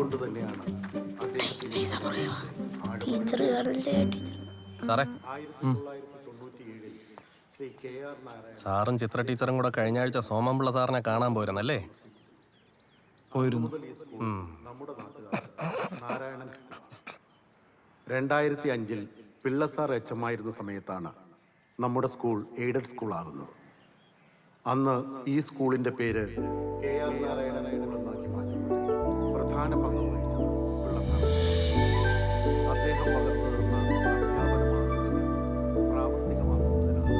അതുകൊണ്ട് തന്നെയാണ് അദ്ദേഹത്തിന് ടീച്ചർ കാണില്ലേ ടീച്ചർ സാറേ. ചിത്ര ടീച്ചറും കൂടെ കഴിഞ്ഞ ആഴ്ച സോമംപിള്ള സാറിനെ കാണാൻ പോയിരുന്നല്ലേ? പോയിരുന്നു. നമ്മുടെ നാട്ടുകാർ നാരായണൻ സ്കൂൾ. രണ്ടായിരത്തി അഞ്ചിൽ പിള്ള സാർ എച്ച് എം ആയിരുന്ന സമയത്താണ് നമ്മുടെ സ്കൂൾ എയ്ഡഡ് സ്കൂൾ ആകുന്നത് അന്ന് ഈ സ്കൂളിന്റെ പേര് കെ ആർ പ്രധാന പങ്ക് വഹിച്ചത് ഉള്ള സമയം അദ്ദേഹം പകർന്നു തന്ന അധ്യാപന മാതൃകകൾ പ്രാവർത്തികമാക്കുന്നതിനാണ്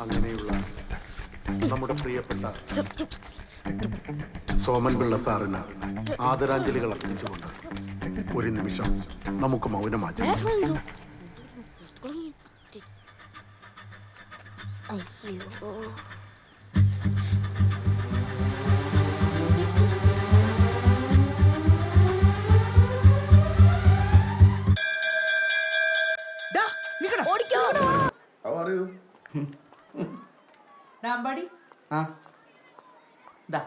അങ്ങനെയുള്ള നമ്മുടെ പ്രിയപ്പെട്ട സോമൻ പിള്ള സാറിന് ആദരാഞ്ജലികൾ അർപ്പിച്ചുകൊണ്ട് ഒരു നിമിഷം നമുക്ക് മൗനമാറ്റി അയ്യോ ഡാമ്പാടി ആ. ദാ.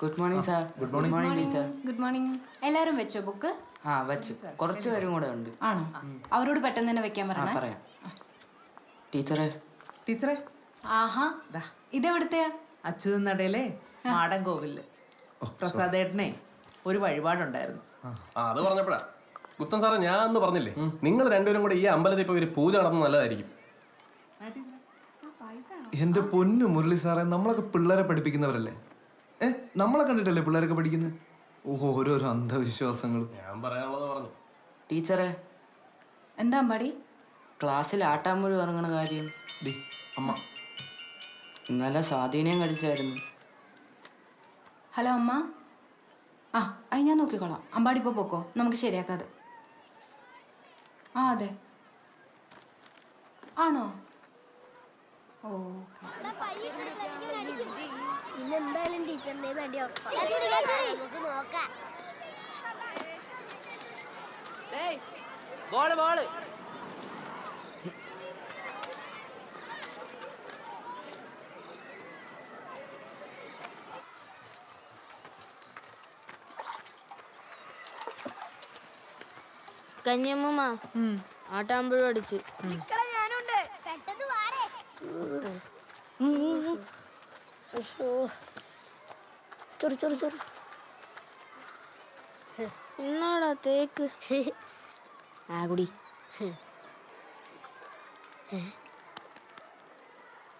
Good morning sir good morning teacher good morning എല്ലാവരും വെച്ചോ ബുക്ക് ആ വെച്ചു. കുറച്ച് പേരും കൂടെ ഉണ്ട്. ആണോ? അവരോട് പെട്ടെന്ന് തന്നെ വെക്കാൻ ആ പറയാം. ടീച്ചറെ. ടീച്ചറെ? ആഹാ. ദാ. ഇതെവിടുത്തെയാ? അച്യുതൻ നടയിലെ മാടൻ കോവിൽ പ്രസാദേട്ടനെ ഒരു വഴിപാടുണ്ടായിരുന്നു. ആ അത് പറഞ്ഞപ്പോഴാ. ഗുപ്തൻ സാറേ ഞാൻ അന്ന് പറഞ്ഞില്ലേ നിങ്ങൾ രണ്ടുപേരും കൂടെ ഈ അമ്പലത്തിൽ പോയി ഒരു പൂജ നടത്തുന്നത് നല്ലതായിരിക്കും. എന്റെ പൊന്നു മുരളി സാറേ നമ്മളൊക്കെ പിള്ളേരെ പഠിപ്പിക്കുന്നവരല്ലേ? ഏ നമ്മളെ കണ്ടിട്ടല്ലേ പിള്ളേരൊക്കെ പഠിക്കുന്നത് ഓഹോ ഓരോരോ അന്ധവിശ്വാസങ്ങൾ ഞാൻ പറയാനുള്ളത് പറഞ്ഞു. ടീച്ചറെ എന്താ അമ്പാടി? ക്ലാസ്സിൽ ആട്ടാമ്പുഴി ഇറങ്ങണ കാര്യം. ഡി അമ്മ. ഇന്നലെ സ്വാധീനം കടിച്ചായിരുന്നു. ഹലോ അമ്മ. ആ അത് ഞാൻ നോക്കിക്കോളാം. അമ്പാടി ഇപ്പോൾ പോക്കോ? നമുക്ക് ശരിയാക്കാതെ. ആ അതെ. ആണോ? ഓ ഇന്നെന്തായാലും ടീച്ചറിന്റെ നടി നമുക്ക് നോക്കാം. Ball ball. കഞ്ഞമ്മ ആട്ടാമ്പഴും അടിച്ച്. ചൊറി ചൊറി ചൊറി. എന്നാടാ തേക്ക്. ആ കുടി.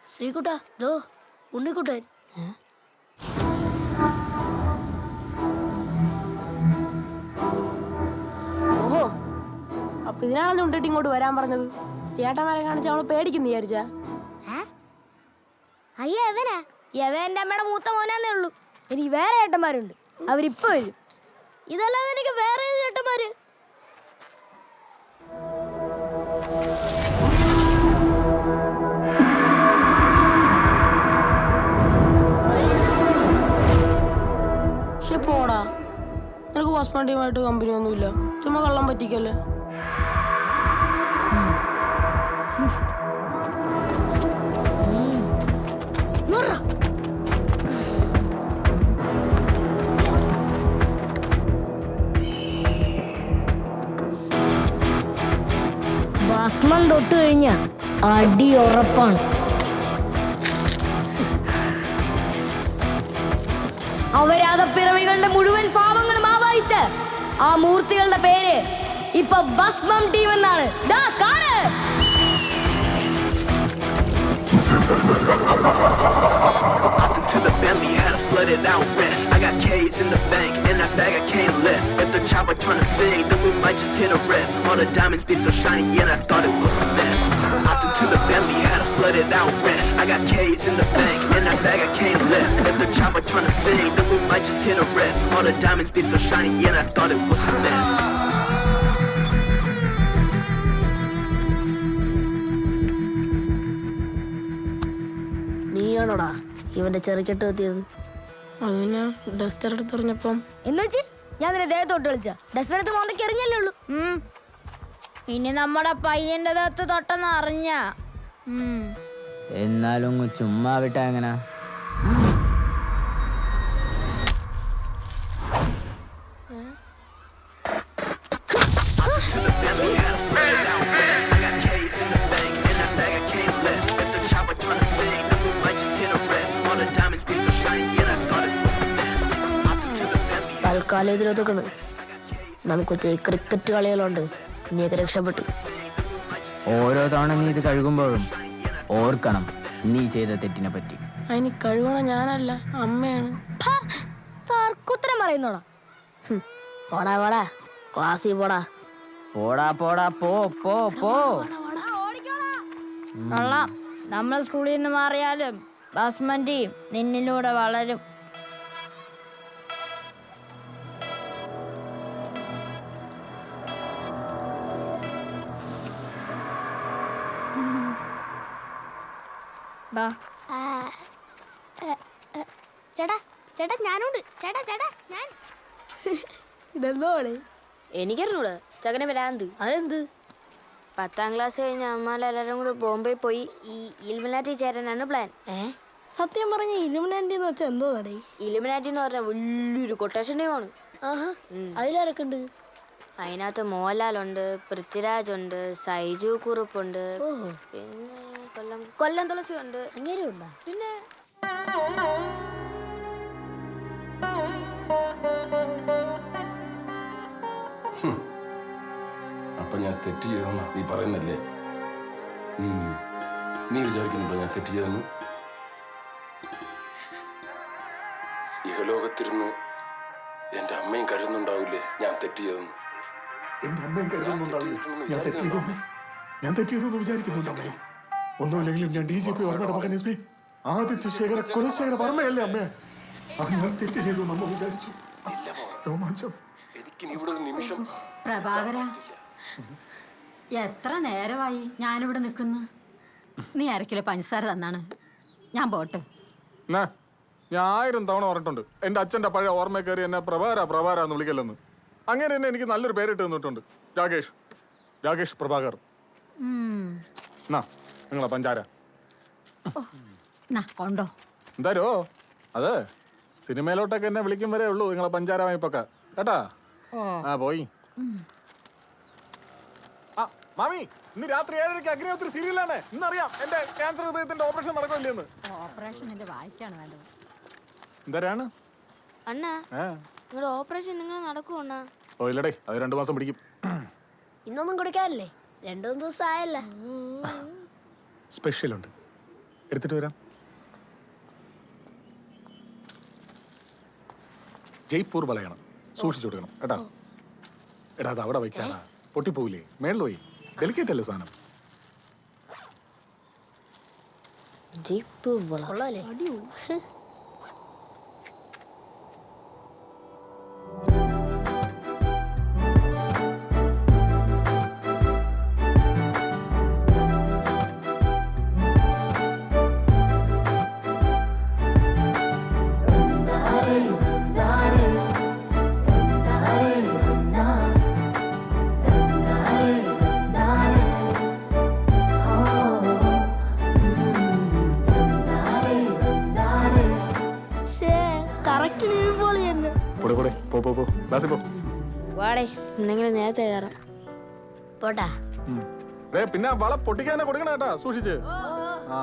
ശ്രീകുട്ടാ ദോ ഉണ്ണിക്കുട്ടൻ. അപ്പൊ ഇതിനാണല്ലോ ഉണ്ടിട്ട് ഇങ്ങോട്ട് വരാൻ പറഞ്ഞത്? ചേട്ടന്മാരെ കാണിച്ച് അവൾ പേടിക്കുന്നു വിചാരിച്ചാ. അയ്യ എവനാ യവ എന്റെ അമ്മയുടെ മൂത്ത മോനാന്നേ ഉള്ളൂ. എനിക്ക് വേറെ ഏട്ടന്മാരുണ്ട്. അവരിപ്പോ വരും. ഇതല്ലാതെ എനിക്ക് വേറെ ഏത് ഏട്ടന്മാര്? പക്ഷെ പോടാ. നിനക്ക് പോസ്റ്റ്മോൺ ടീമായിട്ട് കമ്പനി ഒന്നുമില്ല. ചുമ്മാ കള്ളം പറ്റിക്കല്ലേ? ഭസ്മം തൊട്ട് കഴിഞ്ഞ അടി ഉറപ്പാണ്. അവരാതപ്പിറവികളുടെ മുഴുവൻ പാപങ്ങളും ആവാഹിച്ച് ആ മൂർത്തികളുടെ പേര് ഇപ്പൊ ഭസ്മം ടീം എന്നാണ്. Often to the belly, had a flooded out wrist. I got K's in the bank, and that bag I can't lift. If the chopper tryna sing, then we might just hit a riff. All the diamonds be so shiny, and I thought it was a mess. Often to the belly, had a flooded out wrist. I got K's in the bank, and that bag I can't lift. If the chopper tryna sing, then we might just hit a riff. All the diamonds be so shiny, and I thought it was a mess. നീയാണോടാ ഇവന്റെ ചെറുക്കെട്ട് എത്തിയത് പിന്നെ Duster എടുത്തെറിഞ്ഞപ്പം ഞാൻ നിന്നെ ദേഹത്തോട്ട് കളിച്ച. Duster എടുത്ത് മോന്തയ്ക്ക് എറിഞ്ഞല്ലേ ഉള്ളൂ. ഇനി നമ്മുടെ പയ്യന്റെ ദത്ത് തൊട്ടെന്ന് അറിഞ്ഞ. എന്നാലും ചുമ്മാ വിട്ടാ എങ്ങനാ? Bentley. നമുക്കൊരു ക്രിക്കറ്റ് കളികളുണ്ട്. നീയൊക്കെ രക്ഷപ്പെട്ടു. ഓരോ തവണ നീ ഇത് കഴുകുമ്പോഴും ഓർക്കണം നീ ചെയ്ത തെറ്റിനെ പറ്റി. അതിന് കഴിവണ ഞാനല്ല അമ്മയാണ്. തർക്കുത്തരം പറയുന്നോടാ. പോടാ പോടാ. ക്ലാസ്സിൽ പോടാ. പോടാ പോടാ പോ പോ പോ. കൊള്ളാം. നമ്മൾ സ്കൂളിൽ നിന്ന് മാറിയാലും ബസ്മന്റിയും നിന്നിലൂടെ വളരും. ചേട്ടാ ചേട്ടാ ഞാനുണ്ട്. ചേട്ടാ ചേട്ടാ ഞാൻ. ഇതെന്തോടെ എനിക്കറിഞ്ഞൂടെ ചകനെ വരാന്ത്. അതെന്ത്? പത്താം ക്ലാസ് കഴിഞ്ഞ അമ്മാലെല്ലാരും കൂടി ബോംബെ പോയി. ഈ ഇലുമിനാറ്റി ചേരാനാണ് പ്ലാൻ ഏ? സത്യം പറഞ്ഞ ഇലുമിനാറ്റി എന്ന് വെച്ചാൽ എന്തോ നടേ ഇലുമിനാറ്റി എന്ന് പറഞ്ഞാൽ വലിയൊരു കൊട്ടേഷൻ ടീമാണ് ആഹാ അതിലാരൊക്കെ ഉണ്ട്? അതിനകത്ത് മോഹൻലാലുണ്ട് പൃഥ്വിരാജ് ഉണ്ട് സൈജു കുറുപ്പുണ്ട് പിന്നെ കൊല്ലം തുളസി ഉണ്ട്. അങ്ങനെ ഉണ്ടോ പിന്നെ അപ്പൊ ഞാൻ തെറ്റ് ചെയ്തെന്നാ നീ പറയുന്നല്ലേ? നീ വിചാരിക്കുന്നുണ്ടോ ഞാൻ തെറ്റ് ചെയ്തെന്ന്? ഇഹലോകത്തിരുന്ന് എന്റെ അമ്മയും കരുതുന്നുണ്ടാവില്ലേ ഞാൻ തെറ്റ് ചെയ്തെന്ന്? എന്റെ അമ്മയും കരുതുന്നുണ്ടാവില്ലേ? ഞാൻ തെറ്റ് ഞാൻ വിചാരിക്കുന്നുണ്ടോ വിചാരിക്കുന്നുണ്ട് ഒന്നുമില്ലെങ്കിലും ഞാൻ ഡി ജി പി വർമ്മയുടെ മകൻ എസ് പി. ആദിത്യ ശേഖര കുലശേഖര വർമ്മയല്ലേ അമ്മേ? ആ ഞാൻ തെറ്റ് ചെയ്തു നമ്മ വിചാരിച്ചു. രോമാഞ്ചം. പ്രഭാകര എത്ര നേരമായി ഞാനിവിടെ നിൽക്കുന്നു? നീ അരക്കിലെ പഞ്ചസാര തന്നാണ്. ഞാൻ പോട്ടെ. ഞാൻ ആയിരം തവണ പറഞ്ഞിട്ടുണ്ട്. എന്റെ അച്ഛന്റെ പഴയ ഓർമ്മ കയറി എന്നെ പ്രഭാര പ്രഭാര എന്ന് വിളിക്കല്ലെന്ന്. അങ്ങനെ തന്നെ എനിക്ക് നല്ലൊരു പേരിട്ട് തന്നിട്ടുണ്ട്. രാകേഷ്. രാകേഷ് പ്രഭാകർ. എന്നാ നിങ്ങളെ പഞ്ചാര. കൊണ്ടോ. എന്താരോ? അതെ സിനിമയിലോട്ടൊക്കെ എന്നെ വിളിക്കും വരെ ഉള്ളൂ നിങ്ങളെ പഞ്ചാര വായ്പൊക്കെ. കേട്ടാ? ആ പോയി. ആ മാമി ഇന്ന് രാത്രി ഏഴരയ്ക്ക് അഗ്നിഹോത്രി സീരിയലാണ്. ഇന്നറിയാം എന്റെ ക്യാൻസർ ഹൃദയത്തിന്റെ ഓപ്പറേഷൻ നടക്കില്ലെന്ന് ഓപ്പറേഷൻ എന്റെ വായിക്കാണ് വേണ്ടത്. എന്തരാണ്? അണ്ണാ ഏ? നിങ്ങളുടെ ഓപ്പറേഷൻ നിങ്ങൾ നടക്കുമോ അണ്ണാ? ഓ ഇല്ലടേ അത് രണ്ടു മാസം പിടിക്കും. ഇന്നൊന്നും കൊടുക്കാറില്ലേ രണ്ടു മൂന്ന് ദിവസം ആയല്ലേ? സ്പെഷ്യൽ ഉണ്ട് എടുത്തിട്ട് വരാം. ജയ്പൂർ വളയണം സൂക്ഷിച്ചു കൊടുക്കണം. കേട്ടാ എടാ അത് അവിടെ വയ്ക്കാ പൊട്ടിപ്പോവില്ലേ? മേളിൽ പോയി. ഡെലിക്കേറ്റ് അല്ലേ സാധനം? ജയ്പൂർ വള. വാടേ എന്തെങ്കിലും നേരത്തെ കയറാം. പോട്ടാ. പിന്നെ വള പൊട്ടിക്കാനെ കൊടുക്കണ കേട്ടാ സൂക്ഷിച്ച്. ആ.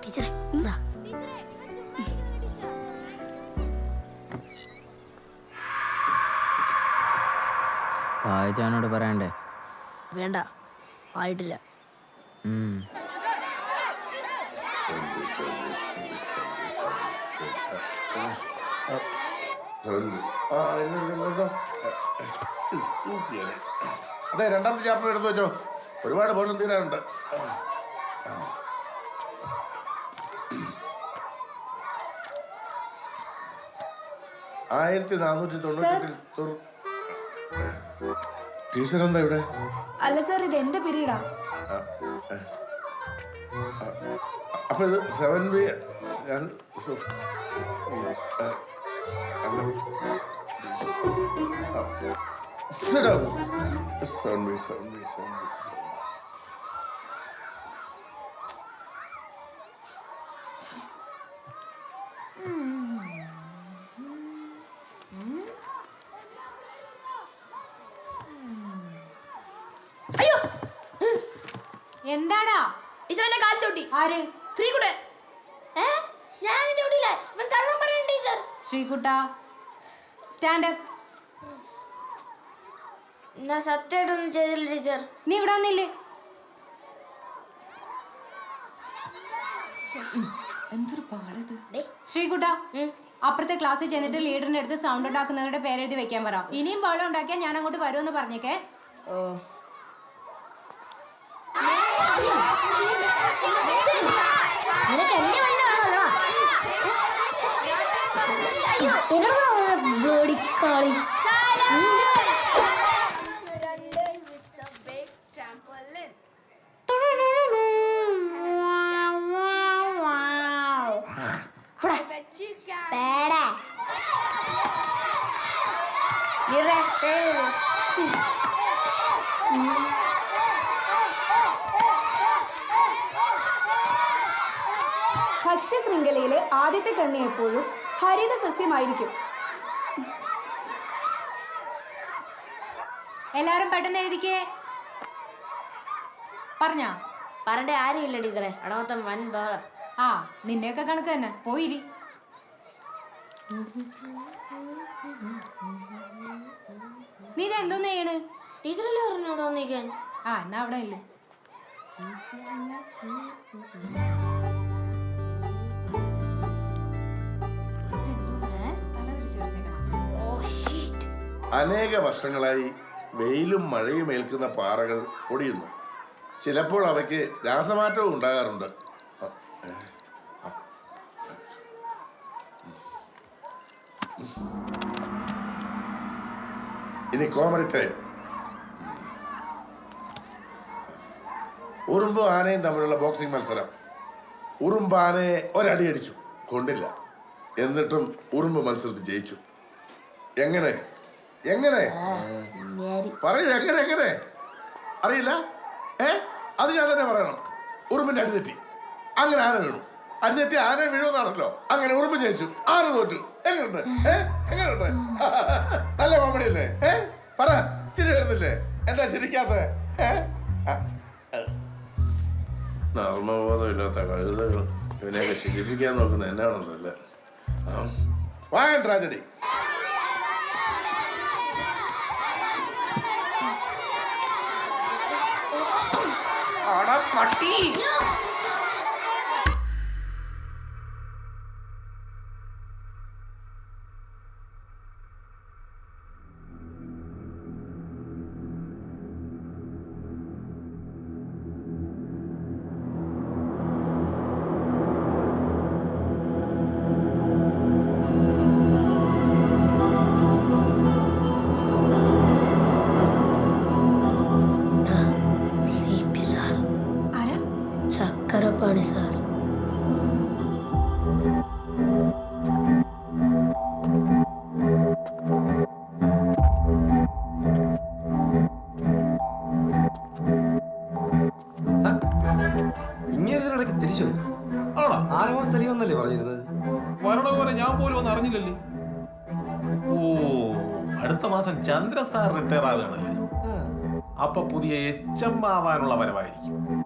ടീച്ചറെ എന്താ? വായിച്ചാനോട് പറയണ്ടേ? വേണ്ട ആയിട്ടില്ല. ഉം. അതെ രണ്ടാമത്തെ ചാപ്റ്റർ എടുത്തു വെച്ചോ. ഒരുപാട് പോർഷൻ തീരാറുണ്ട്. ആയിരത്തി നാനൂറ്റി തൊണ്ണൂറ്റി ടീച്ചർ എന്താ ഇവിടെ? അല്ല സാർ ഇത് എന്റെ പീരീഡാ. അപ്പൊ ഇത് seven B Yani... Sit down. Sorry, sorry, sorry, sorry. ശ്രീകുട്ട സ്റ്റാൻഡ് അപ്പ് ഞാൻ സത്യമായിട്ടൊന്നും ചെയ്തില്ല ടീച്ചർ. നീ ഇവിടെ വന്നില്ലേ? എന്തൊരു പാടത് ശ്രീകുട്ട അപ്പുറത്തെ ക്ലാസ്സിൽ ചെന്നിട്ട് ലീഡറിന്റെ അടുത്ത് സൗണ്ട് ഉണ്ടാക്കുന്നവരുടെ പേരെഴുതി വെക്കാൻ പറ. ഇനിയും ബഹളം ഉണ്ടാക്കിയാൽ ഞാൻ അങ്ങോട്ട് വരുമെന്ന് പറഞ്ഞേക്കേ. ഓ. നിനക്ക് പേര് ഭക്ഷ്യ ശൃംഖലയിലെ ആദ്യത്തെ കണ്ണി എപ്പോഴും ഹരിത സസ്യമായിരിക്കും എല്ലാരും പെട്ടെന്ന് എഴുതിക്കേ. പറഞ്ഞാ? പറഞ്ഞ ആരെയില്ല ടീച്ചറെ. അവിടെ മൊത്തം വൻ ബഹളം. ആ നിന്നെയൊക്കെ കണക്ക് തന്നെ. പോയിരി. നീ ഇത് എന്തോന്ന് ചെയ്യണ്? ടീച്ചറല്ലേ പറഞ്ഞു അവിടെ വന്നിരിക്കാൻ? ആ എന്നാ അവിടെ ഇല്ല. അനേക വർഷങ്ങളായി വെയിലും മഴയും ഏൽക്കുന്ന പാറകൾ പൊടിയുന്നു. ചിലപ്പോൾ അവയ്ക്ക് രാസമാറ്റവും ഉണ്ടാകാറുണ്ട്. ഇനി കോമഡി ടൈം ഉറുമ്പും ആനയും തമ്മിലുള്ള ബോക്സിംഗ് മത്സരം. ഉറുമ്പ് ആനയെ ഒരടി അടിച്ചു. കൊണ്ടില്ല. എന്നിട്ടും ഉറുമ്പ് മത്സരത്തിൽ ജയിച്ചു. എങ്ങനെ? എങ്ങനെ? പറയൂ എങ്ങനെ എങ്ങനെ? അറിയില്ല? ഏ? അത് ഞാൻ തന്നെ പറയണം. ഉറുമ്പിന്റെ അടിതെറ്റി അങ്ങനെ ആന വീണു? അടിതെറ്റി ആന വീഴുമെന്നാണല്ലോ. അങ്ങനെ ഉറുമ്പ് ജയിച്ചു. ആന തോറ്റു? എങ്ങനെയുണ്ട്? ഏ? എങ്ങനെയുണ്ട്? നല്ല കോമഡി അല്ലേ? ഏ? പറ ചിരി വരുന്നില്ലേ? എന്താ ചിരിക്കാത്ത. നർമ്മബോധമില്ലാത്ത കഴുതകൾ ഇവനെയൊക്കെ ചിരിപ്പിക്കാൻ നോക്കുന്ന എന്നാണെന്നല്ലേ വാങ്ങൻ ട്രാജഡി. कटी। പോലെ ഒന്നും അറിഞ്ഞില്ലല്ലേ? ഓ അടുത്ത മാസം ചന്ദ്ര സാർ റിട്ടയർ ആവുകയാണല്ലേ? അപ്പൊ പുതിയ എച്ച് എം ആവാനുള്ള വരവായിരിക്കും.